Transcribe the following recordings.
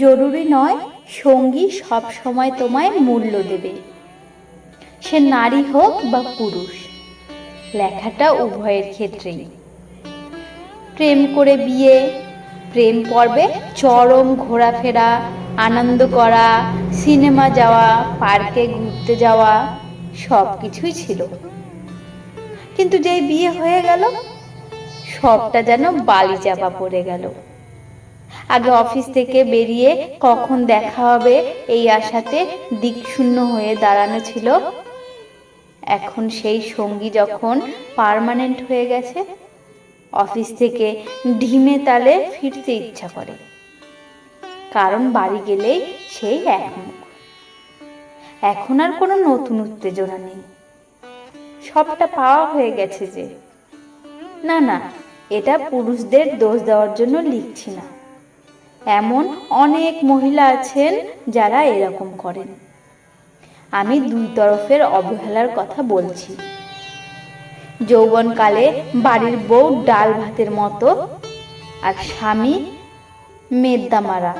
জরুরি নয়, সঙ্গী সব সময় তোমায় মূল্য দেবে। সে নারী হোক বা পুরুষ, লেখাটা উভয়ের ক্ষেত্রেই। প্রেম করে বিয়ে, প্রেম পর্বে চরম ঘোরাফেরা, আনন্দ করা, সিনেমা যাওয়া, পার্কে ঘুরতে যাওয়া সব কিছুই ছিল। কিন্তু যেই বিয়ে হয়ে গেল, সবটা যেন বালি চাপা পড়ে গেল। আগে অফিস থেকে বেরিয়ে কখন দেখা হবে এই আশাতে দিকশূন্য হয়ে দাঁড়ানো ছিল। এখন সেই সঙ্গী যখন পার্মানেন্ট হয়ে গেছে, অফিস থেকে ঢিমে তালে ফিরতে ইচ্ছা করে। কারণ বাড়ি গেলেই সেই এক মুখ। এখন আর কোনো নতুন উত্তেজনা নেই। সবটা পাওয়া হয়ে গেছে যে, না না, এটা পুরুষদের দোষ দেওয়ার জন্য লিখছি না। এমন অনেক মহিলা আছেন যারা এরকম করেন। আমি দুই তরফের অবহেলার কথা বলছি। যৌবনকালে বাড়ির বউ ডাল ভাতের মতো আর স্বামী মেদ্দা মারা,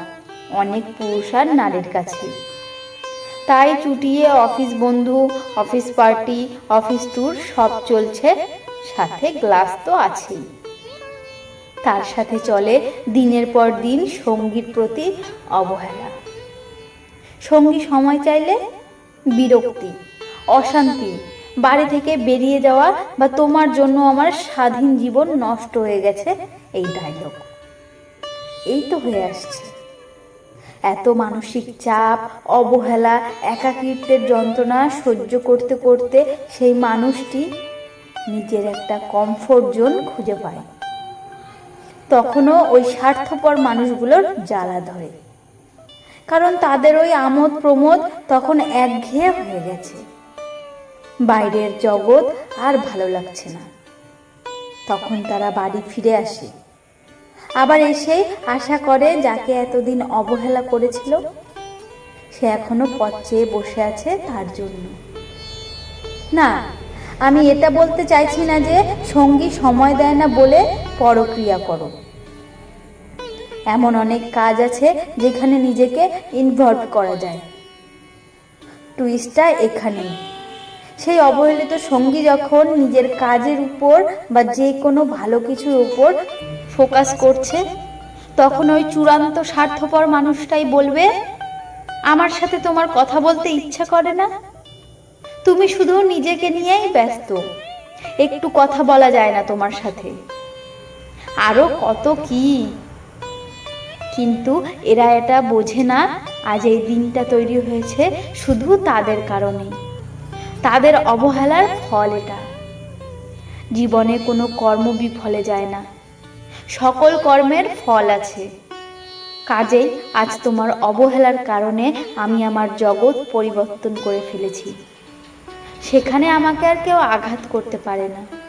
অনেক পুরুষ আর নারীর কাছে। তাই চুটিয়ে অফিস বন্ধু, অফিস পার্টি, অফিস ট্যুর সব চলছে, সাথে গ্লাস তো আছেই। তার সাথে চলে দিনের পর দিন সঙ্গীর প্রতি অবহেলা। সঙ্গী সময় চাইলে বিরক্তি, অশান্তি, বাড়ি থেকে বেরিয়ে যাওয়া বা তোমার জন্য আমার স্বাধীন জীবন নষ্ট হয়ে গেছে এই ডায়লগ এই তো হয়ে আসছে। এত মানসিক চাপ, অবহেলা, একাকিত্বের যন্ত্রণা সহ্য করতে করতে সেই মানুষটি নিজের একটা কমফোর্ট জোন খুঁজে পায়। তখনও ওই স্বার্থপর মানুষগুলোর জ্বালা ধরে। কারণ তাদের ওই আমোদ প্রমোদ তখন একঘেয়ে হয়ে গেছে। বাইরের জগৎ আর ভালো লাগছে না। তখন তারা বাড়ি ফিরে আসে। আবার এসে আশা করে যাকে এতদিন অবহেলা করেছিল, সে এখনও পথ চেয়ে বসে আছে তার জন্য। না, আমি এটা বলতে চাইছি না যে সঙ্গী সময় দেয় না বলে পরক্রিয়া করো। এমন অনেক কাজ আছে যেখানে নিজেকে ইনভলভ করা যায়। টুইস্টটা এখানেই। সেই অবহেলিত সঙ্গী যখন নিজের কাজের উপর বা যে কোনো ভালো কিছুর উপর ফোকাস করছে, তখন ওই চূড়ান্ত স্বার্থপর মানুষটাই বলবে, আমার সাথে তোমার কথা বলতে ইচ্ছা করে না। তুমি শুধু নিজেকে নিয়েই ব্যস্ত। একটু কথা বলা যায় না তোমার সাথে। আরও কত কি? কিন্তু এরা এটা বোঝে না, আজ এই দিনটা তৈরি হয়েছে শুধু তাদের কারণেই তাদের অবহেলার ফল এটা। জীবনে কোনো কর্ম বিফলে যায় না। সকল কর্মের ফল আছে। কাজেই আজ তোমার অবহেলার কারণে আমি আমার জগৎ পরিবর্তন করে ফেলেছি। সেখানে আমাকে আর কেউ আঘাত করতে পারে না।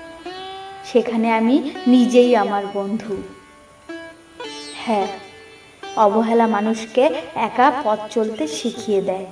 সেখানে আমি নিজেই আমার বন্ধু। হ্যাঁ অবহেলা মানুষকে একা পথ চলতে শিখিয়ে দেয়।